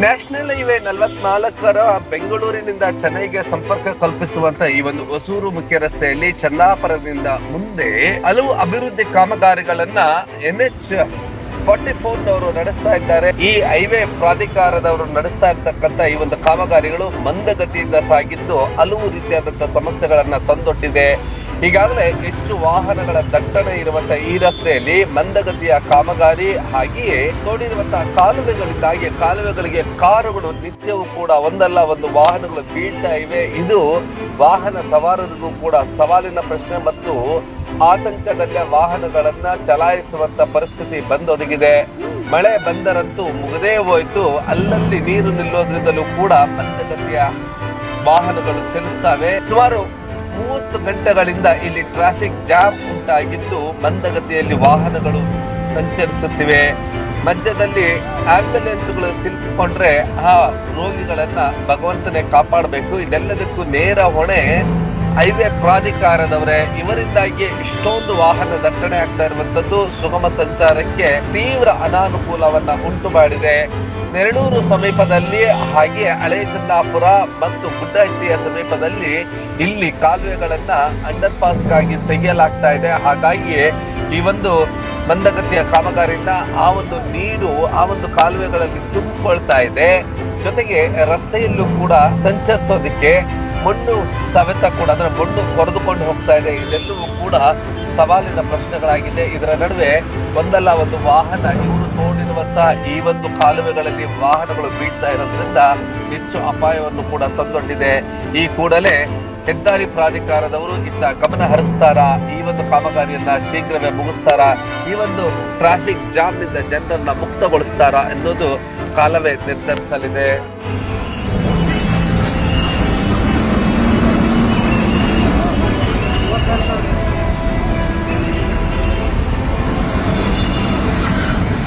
ನಲವತ್ನಾಲ್ಕರ ಬೆಂಗಳೂರಿನಿಂದ ಚೆನ್ನೈಗೆ ಸಂಪರ್ಕ ಕಲ್ಪಿಸುವಂತ ಈ ಒಂದು ಹೊಸೂರು ಮುಖ್ಯ ರಸ್ತೆಯಲ್ಲಿ ಚನ್ನಾಪುರದಿಂದ ಮುಂದೆ ಹಲವು ಅಭಿವೃದ್ಧಿ ಕಾಮಗಾರಿಗಳನ್ನ ಎನ್ಎಚ್ ಫಾರ್ಟಿ ಫೋರ್ ಅವರು ನಡೆಸ್ತಾ ಇದ್ದಾರೆ. ಈ ಹೈವೇ ಪ್ರಾಧಿಕಾರದವರು ನಡೆಸ್ತಾ ಇರ್ತಕ್ಕಂತ ಈ ಒಂದು ಕಾಮಗಾರಿಗಳು ಮಂದಗತಿಯಿಂದ ಸಾಗಿದ್ದು ಹಲವು ರೀತಿಯಾದಂತಹ ಸಮಸ್ಯೆಗಳನ್ನ ತಂದೊಡ್ಡಿದೆ ಈಗಾಗಲೇ ಹೆಚ್ಚು ವಾಹನಗಳ ದಟ್ಟಣೆ ಇರುವಂತಹ ಈ ರಸ್ತೆಯಲ್ಲಿ ಮಂದಗತಿಯ ಕಾಮಗಾರಿ ಹಾಗೆಯೇ ತೋಡಿರುವಂತಹ ಕಾಲುವೆಗಳಿಂದಾಗಿ ಕಾಲುವೆಗಳಿಗೆ ಕಾರುಗಳು ನಿತ್ಯವೂ ಕೂಡ ಒಂದಲ್ಲ, ಒಂದು ವಾಹನಗಳು ಬೀಳ್ತಾ ಇವೆ. ಇದು ವಾಹನ ಸವಾರರಿಗೂ ಕೂಡ ಸವಾಲಿನ ಪ್ರಶ್ನೆ ಮತ್ತು ಆತಂಕದಲ್ಲೇ ವಾಹನಗಳನ್ನ ಚಲಾಯಿಸುವಂತ ಪರಿಸ್ಥಿತಿ ಬಂದೊದಗಿದೆ. ಮಳೆ ಬಂದರಂತೂ ಮುಗದೇ ಹೋಯ್ತು. ಅಲ್ಲಲ್ಲಿ ನೀರು ನಿಲ್ಲೋದ್ರಿಂದಲೂ ಕೂಡ ಮಂದಗತಿಯ ವಾಹನಗಳು ಚಲಿಸ್ತವೆ. ಸುಮಾರು ಮೂವತ್ತು ಗಂಟೆಗಳಿಂದ ಇಲ್ಲಿ ಟ್ರಾಫಿಕ್ ಜಾಮ್ ಉಂಟಾಗಿದ್ದು ಮಂದಗತಿಯಲ್ಲಿ ವಾಹನಗಳು ಸಂಚರಿಸುತ್ತಿವೆ. ಮಧ್ಯದಲ್ಲಿ ಆಂಬ್ಯುಲೆನ್ಸ್ಗಳು ಸಿಲುಕಿಕೊಂಡ್ರೆ ಆ ರೋಗಿಗಳನ್ನ ಭಗವಂತನೇ ಕಾಪಾಡಬೇಕು. ಇದೆಲ್ಲದಕ್ಕೂ ನೇರ ಹೊಣೆ ಹೈವೇ ಪ್ರಾಧಿಕಾರದವರೇ. ಇವರಿಂದಾಗಿ ಇಷ್ಟೊಂದು ವಾಹನ ದಟ್ಟಣೆ ಆಗ್ತಾ ಇರುವಂತದ್ದು ಸುಗಮ ಸಂಚಾರಕ್ಕೆ ತೀವ್ರ ಅನಾನುಕೂಲವನ್ನ ಉಂಟು ಮಾಡಿದೆ ನೆರಳೂರು ಸಮೀಪದಲ್ಲಿ ಹಾಗೆ ಹಳೆ ಮತ್ತು ಗುಡ್ಡಹಟ್ಟಿಯ ಸಮೀಪದಲ್ಲಿ ಇಲ್ಲಿ ಕಾಲುವೆಗಳನ್ನ ಅಂಡರ್ ಪಾಸ್ಗಾಗಿ ತೆಗೆಯಲಾಗ್ತಾ ಇದೆ. ಹಾಗಾಗಿಯೇ ಈ ಒಂದು ಮಂದಗತಿಯ ಕಾಮಗಾರಿಯಿಂದ ಆ ಒಂದು ನೀರು ಆ ಒಂದು ಕಾಲುವೆಗಳಲ್ಲಿ ತುಂಬಿಕೊಳ್ತಾ ಇದೆ. ಜೊತೆಗೆ ರಸ್ತೆಯಲ್ಲೂ ಕೂಡ ಸಂಚರಿಸೋದಿಕ್ಕೆ ಮಣ್ಣು ಸವೆತ ಕೂಡ ಅಂದ್ರೆ ಮಣ್ಣು ಹೊಡೆದುಕೊಂಡು ಹೋಗ್ತಾ ಇದೆ. ಇದೆಲ್ಲವೂ ಕೂಡ ಸವಾಲಿನ ಪ್ರಶ್ನೆಗಳಾಗಿದೆ. ಇದರ ನಡುವೆ ಒಂದಲ್ಲ ಒಂದು ವಾಹನ ಇವರು ಆಗಿರುವಂತಹ ಈ ಒಂದು ಕಾಲುವೆಗಳಲ್ಲಿ ವಾಹನಗಳು ಬೀಳ್ತಾ ಇರೋದ್ರಿಂದ ಹೆಚ್ಚು ಅಪಾಯವನ್ನು ಕೂಡ ತಂದೊಡ್ಡಿದೆ. ಈ ಕೂಡಲೇ ಹೆದ್ದಾರಿ ಪ್ರಾಧಿಕಾರದವರು ಇತ್ತ ಗಮನ ಹರಿಸ್ತಾರ? ಈ ಒಂದು ಕಾಮಗಾರಿಯನ್ನ ಶೀಘ್ರವೇ ಮುಗಿಸ್ತಾರ? ಈ ಒಂದು ಟ್ರಾಫಿಕ್ ಜಾಮ್ನಿಂದ ಜನರನ್ನ ಮುಕ್ತಗೊಳಿಸ್ತಾರ ಎನ್ನುವುದು ಕಾಲವೇ ನಿರ್ಧರಿಸಲಿದೆ.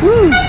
Woo!